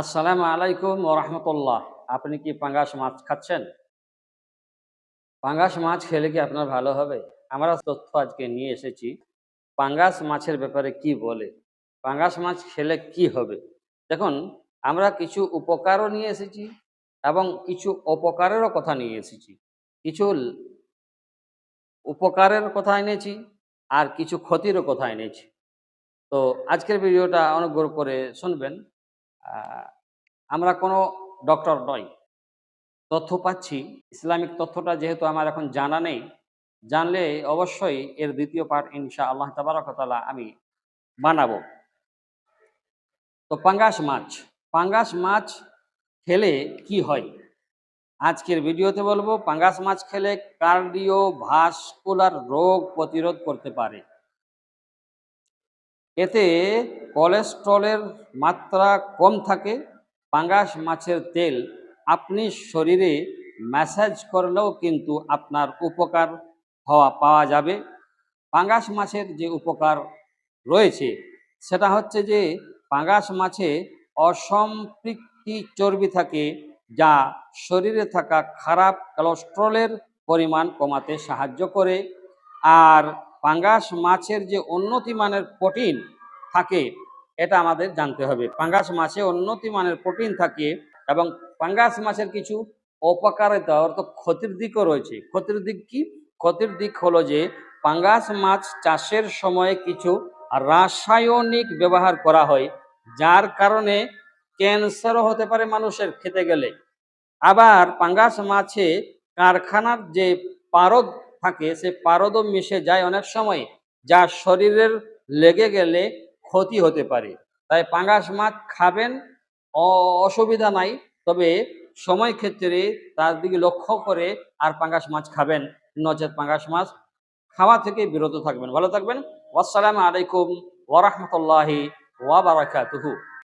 আসসালামু আলাইকুম রহমতুল্লাহ। আপনি কি পাঙ্গাস মাছ খাচ্ছেন? পাঙ্গাস মাছ খেলে কি আপনার ভালো হবে? আমরা তথ্য আজকে নিয়ে এসেছি, পাঙ্গাস মাছের ব্যাপারে কি বলে? পাঙ্গাস মাছ খেলে কি হবে? দেখুন, আমরা কিছু উপকারও নিয়ে এসেছি এবং কিছু অপকারেরও কথা নিয়ে এসেছি। কিছু উপকারের কথা এনেছি আর কিছু ক্ষতিরও কথা এনেছি। তো আজকের ভিডিওটা অনুগ্রহ করে শুনবেন। আমরা কোনো ডক্টর নই। তথ্য পাচ্ছি। ইসলামিক তথ্যটা যেহেতু আমার এখন জানা নেই, জানলে অবশ্যই এর দ্বিতীয় পার্ট ইনশা আল্লাহ তাবারকতালা আমি বানাবো। তো পাঙ্গাস মাছ পাঙ্গাস মাছ খেলে কি হয়? আজকের ভিডিওতে বলব, পাঙ্গাস মাছ খেলে কার্ডিও ভাস্কুলার রোগ প্রতিরোধ করতে পারে। এতে কোলেস্ট্রলের মাত্রা কম থাকে, পাঙ্গাস মাছের তেল আপনি শরীরে ম্যাসাজ করলেও কিন্তু আপনার উপকার হওয়া পাওয়া যাবে। পাঙ্গাস মাছের যে উপকার রয়েছে, সেটা হচ্ছে যে পাঙ্গাস মাছে অসম্পৃক্তি চর্বি থাকে যা শরীরে থাকা খারাপ কোলেস্ট্রলের পরিমাণ কমাতে সাহায্য করে। আর পাঙ্গাস মাছের যে উন্নতি মানের প্রোটিন থাকে, এটা আমাদের জানতে হবে। পাঙ্গাস মাছে উন্নতি মানের প্রোটিন থাকে এবং পাঙ্গাস মাছের কিছু অপকারিতা অর্থাৎ ক্ষতির দিকও রয়েছে। ক্ষতির দিক কি? ক্ষতির দিক হলো যে পাঙ্গাস মাছ চাষের সময় কিছু রাসায়নিক ব্যবহার করা হয়, যার কারণে ক্যান্সারও হতে পারে মানুষের খেতে গেলে। আবার পাঙ্গাস মাছে কারখানার যে পারদ থাকে, সে পারদও মিশে যায় অনেক সময়, যা শরীরের লেগে গেলে ক্ষতি হতে পারে। তাই পাঙ্গাস মাছ খাবেন অসুবিধা নাই, তবে সময় ক্ষেত্রে তার দিকে লক্ষ্য করে আর পাঙ্গাস মাছ খাবেন। নচেত পাঙ্গাস মাছ খাওয়া থেকে বিরত থাকবেন। ভালো থাকবেন। আসসালামু আলাইকুম ওরহমতুল্লাহি ওয়াবারাকাতুহু